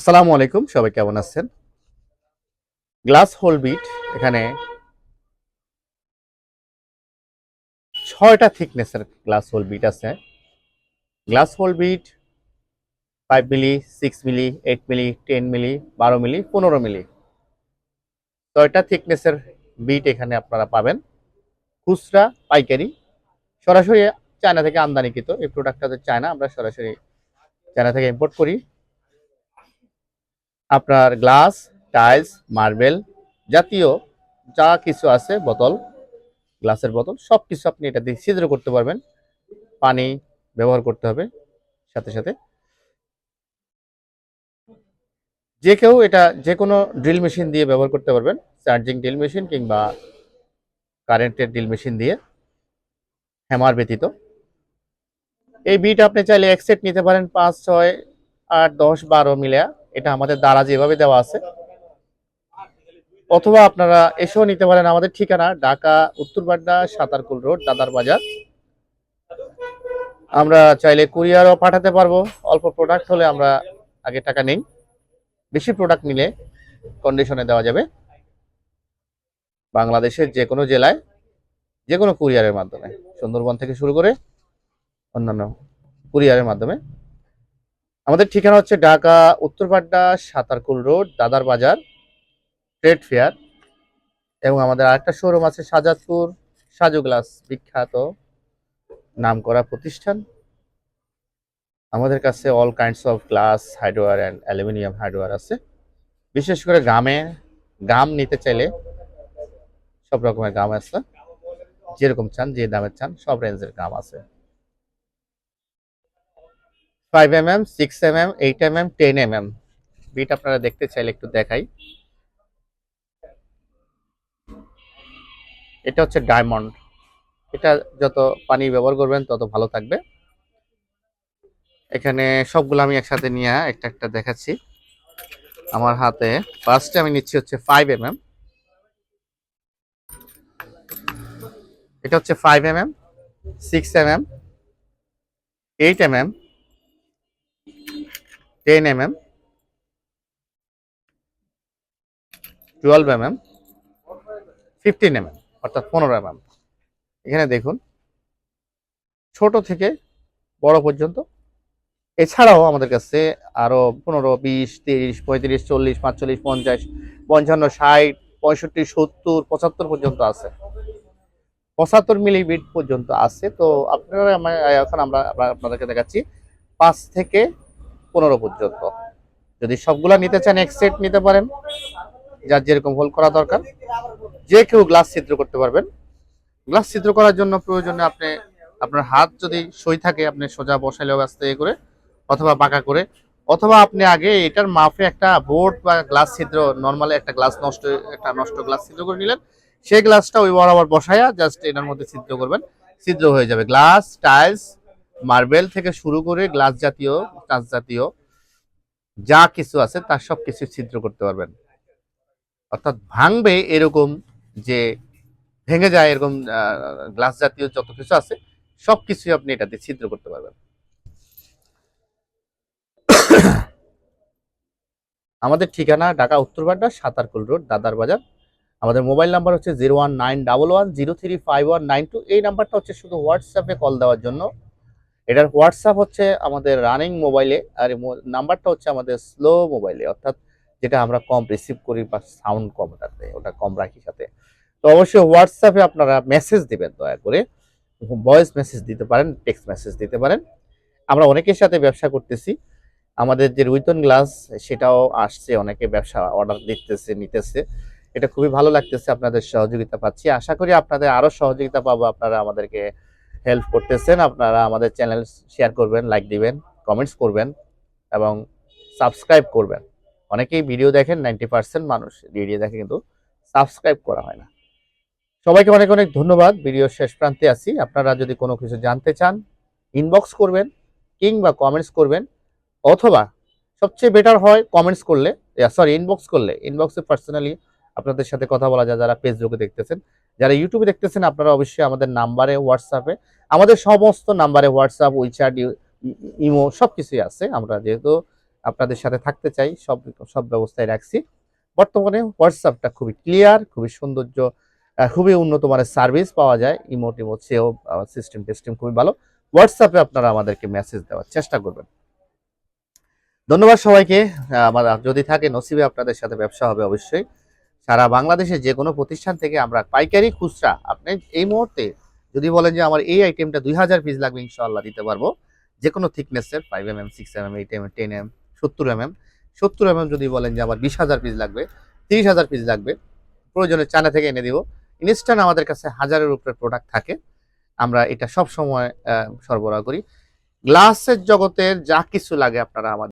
আসসালামু আলাইকুম, সবাই কেমন আছেন? গ্লাস হোল বিট, এখানে ছয়টা থিকনেসের গ্লাস হোল বিট আছে। Glass hole bit five milli six milli eight milli ten milli, বারো মিলি, পনেরো মিলি। ছয়টা থিকনেসের বিট এখানে আপনারা পাবেন। খুচরা, পাইকারি, সরাসরি চায়না থেকে আমদানিকৃত। এই প্রোডাক্টটা চায়না, আমরা সরাসরি চায়না থেকে ইম্পোর্ট করি। আপনার গ্লাস, টাইলস, মার্বেল জাতীয় যা কিছু আছে, বোতল, গ্লাসের বোতল সব কিছু আপনি এটা দিয়ে ছিদ্র করতে পারবেন। পানি ব্যবহার করতে হবে সাথে সাথে। যে কেউ এটা যে কোনো ড্রিল মেশিন দিয়ে ব্যবহার করতে পারবেন, চার্জিং ড্রিল মেশিন কিংবা কারেন্টের ড্রিল মেশিন দিয়ে, হ্যামার ব্যতীত। এই বিট আপনি চাইলে এক সেট নিতে পারেন পাঁচ, ছয়, আট, দশ, বারো মিলিয়া। এটা আমাদের দ্বারা যেভাবে দেওয়া আছে। অথবা আপনারা এসেও নিতে পারেন আমাদের ঠিকানা, ঢাকা, উত্তরবাড্ডা, সাতারকুল রোড, দাদার বাজার। আমরা চাইলে কুরিয়ারও পাঠাতে পারব, অল্প প্রোডাক্ট হলে আমরা আগে টাকা নেই। বেশি প্রোডাক্ট নিলে কন্ডিশনে দেওয়া যাবে। বাংলাদেশের যে কোনো জেলায়, যে কোনো কুরিয়ারের মাধ্যমে। সুন্দরবন থেকে শুরু করে অন্যান্য কুরিয়ারের মাধ্যমে আমাদের ঠিকানা হচ্ছে ঢাকা উত্তরপাড্ডা সাতারকুল রোড, দাদার বাজার ট্রেড ফেয়ার এবং আমাদের আরেকটা শোরুম আছে সাজাদপুর, সাজু গ্লাস বিখ্যাত নামকরা প্রতিষ্ঠান। আমাদের কাছে all kinds of glass hardware and aluminium hardware আছে। বিশেষ করে গ্রামে গাম নিতে চাইলে সব রকমের গাম আছে। যেরকম চান, যে দামের চান, সব রেঞ্জের গাম আছে। Five M M six M M eight M M ten M M bit আপনারা দেখতে চাইলে একটু দেখাই। এটা হচ্ছে ডায়মন্ড এটা যত পানি ব্যবহার করবেন, তত ভালো থাকবে। এখানে সবগুলো আমি একসাথে নিয়ে একটা একটা দেখাচ্ছি। আমার হাতে ফার্স্টে আমি নিচ্ছি হচ্ছে ফাইভ এম এম এটা হচ্ছে five M M six M M eight M M ten M M twelve M M fifteen M M অর্থাৎ পনেরো এম এম এখানে দেখুন, ছোট থেকে বড় পর্যন্ত। এছাড়াও আমাদের কাছে আরও পনেরো, বিশ, তিরিশ, পঁয়ত্রিশ, চল্লিশ, পাঁচচল্লিশ, পঞ্চাশ, পঞ্চান্ন, ষাট, পঁয়ষট্টি, সত্তর, পঁচাত্তর পর্যন্ত আছে। পঁচাত্তর মিলি বিট পর্যন্ত আছে। তো আপনারা এখন আমরা- আপনাদেরকে দেখাচ্ছি পাঁচ থেকে পনেরো পর্যন্ত। যদি সবগুলা নিতে চান, এক সেট নিতে পারেন। যার যেরকম হোল করা দরকার। যে কেউ গ্লাস ছিদ্র করতে পারবেন। গ্লাস ছিদ্র করার জন্য প্রয়োজনে আপনি, আপনার হাত যদি সই থাকে, আপনি সোজা বসাইলেও আস্তে করে, অথবা বাঁকা করে, অথবা আপনি আগে এটার মাপে একটা বোর্ড বা গ্লাস ছিদ্র নর্মালি একটা গ্লাস নষ্ট, একটা নষ্ট গ্লাস ছিদ্র করে নিলেন। সেই গ্লাসটা ওই বরাবর বসায়া জাস্ট এটার মধ্যে ছিদ্র করবেন। ছিদ্র হয়ে যাবে গ্লাস টাইলস মার্বেল থেকে শুরু করে গ্লাস জাতীয়, কাঁচ জাতীয়, যা কিছু আছে তার সব কিছু ছিদ্র করতে পারবেন। অর্থাৎ ভাঙবে এরকম যে ভেঙে যায় এরকম গ্লাস জাতীয় যত কিছু আছে, সব কিছুই আপনি এটাতে ছিদ্র করতে পারবেন। আমাদের ঠিকানা ঢাকা উত্তরবাড্ডা সাতারকুল রোড, দাদার বাজার। আমাদের মোবাইল নাম্বার হচ্ছে zero one nine double one zero three five one nine two. এই নাম্বারটা হচ্ছে শুধু হোয়াটসঅ্যাপে কল দেওয়ার জন্য। এটার হোয়াটসঅ্যাপ হচ্ছে আমাদের রানিং মোবাইলে, আর নাম্বারটা হচ্ছে আমাদের স্লো মোবাইলে, অর্থাৎ যেটা আমরা কম রিসিভ করি বা সাউন্ড কম ওটাতে ওটা কম রাখি সাথে। তো অবশ্যই হোয়াটসঅ্যাপে আপনারা মেসেজ দিবেন দয়া করে, ভয়েস মেসেজ দিতে পারেন, টেক্সট মেসেজ দিতে পারেন। আমরা অনেকের সাথে ব্যবসা করতেছি, আমাদের যে রুইতন গ্লাস, সেটাও আসছে, অনেকে ব্যবসা অর্ডার দিতেছে, নিতেছে। এটা খুবই ভালো লাগতেছে, আপনাদের সহযোগিতা পাচ্ছি। আশা করি আপনাদের আরও সহযোগিতা পাবো, আপনারা আমাদেরকে হেল্প করতেছেন, আপনারা আমাদের চ্যানেল শেয়ার করবেন লাইক দিবেন কমেন্টস করবেন এবং সাবস্ক্রাইব করবেন। অনেকেই ভিডিও দেখেন নাইনটি পার্সেন্ট মানুষ ভিডিও দেখে কিন্তু সাবস্ক্রাইব করা হয় না। সবাইকে অনেক অনেক ধন্যবাদ ভিডিও শেষ প্রান্তে আছি। আপনারা যদি কোনো কিছু জানতে চান ইনবক্স করবেন কিংবা কমেন্টস করবেন, অথবা সবচেয়ে বেটার হয় কমেন্টস করলে সরি ইনবক্স করলে। ইনবক্সে পার্সোনালি আপনাদের সাথে কথা বলা যায়, যারা ফেসবুকে দেখতেছেন যারা ইউটিউবে দেখতেছেন, আপনারা অবশ্যই আমাদের নাম্বারে হোয়াটসঅ্যাপে আমাদের সমস্ত নাম্বারে হোয়াটসঅ্যাপ উইচ্যাট ইমো সব কিছুই আছে। আমরা যেহেতু আপনাদের সাথে থাকতে চাই, সব সব ব্যবস্থায় রাখছি। বর্তমানে হোয়াটসঅ্যাপটা খুবই ক্লিয়ার খুবই সৌন্দর্য খুবই উন্নত মানের সার্ভিস পাওয়া যায়। ইমোট ইমোট সেও সিস্টেম টেস্টিং খুবই ভালো। হোয়াটসঅ্যাপে আপনারা আমাদেরকে মেসেজ দেওয়ার চেষ্টা করবেন। ধন্যবাদ সবাইকে। আমার, যদি থাকে, নসিবে আপনাদের সাথে ব্যবসা হবে অবশ্যই। সারা বাংলাদেশে যে কোনো প্রতিষ্ঠান থেকে আমরা পাইকারি খুচরা, আপনি এই মুহূর্তে যদি বলেন যে আমার এই আইটেমটা দুই হাজার পিস লাগবে ইনশাল্লাহ দিতে পারব। যে কোনো থিকনেসের five M M six M M eight M M ten M সত্তর এম এম সত্তর এম এম যদি বলেন যে আমার বিশ হাজার পিস লাগবে, তিরিশ হাজার পিস লাগবে, প্রয়োজনে চায়না থেকে এনে দিব। ইনস্ট্যান্ট আমাদের কাছে হাজারের উপরে প্রোডাক্ট থাকে। আমরা এটা সব সময় সরবরাহ করি। গ্লাসের জগতের যা কিছু লাগে আপনারা আমাদের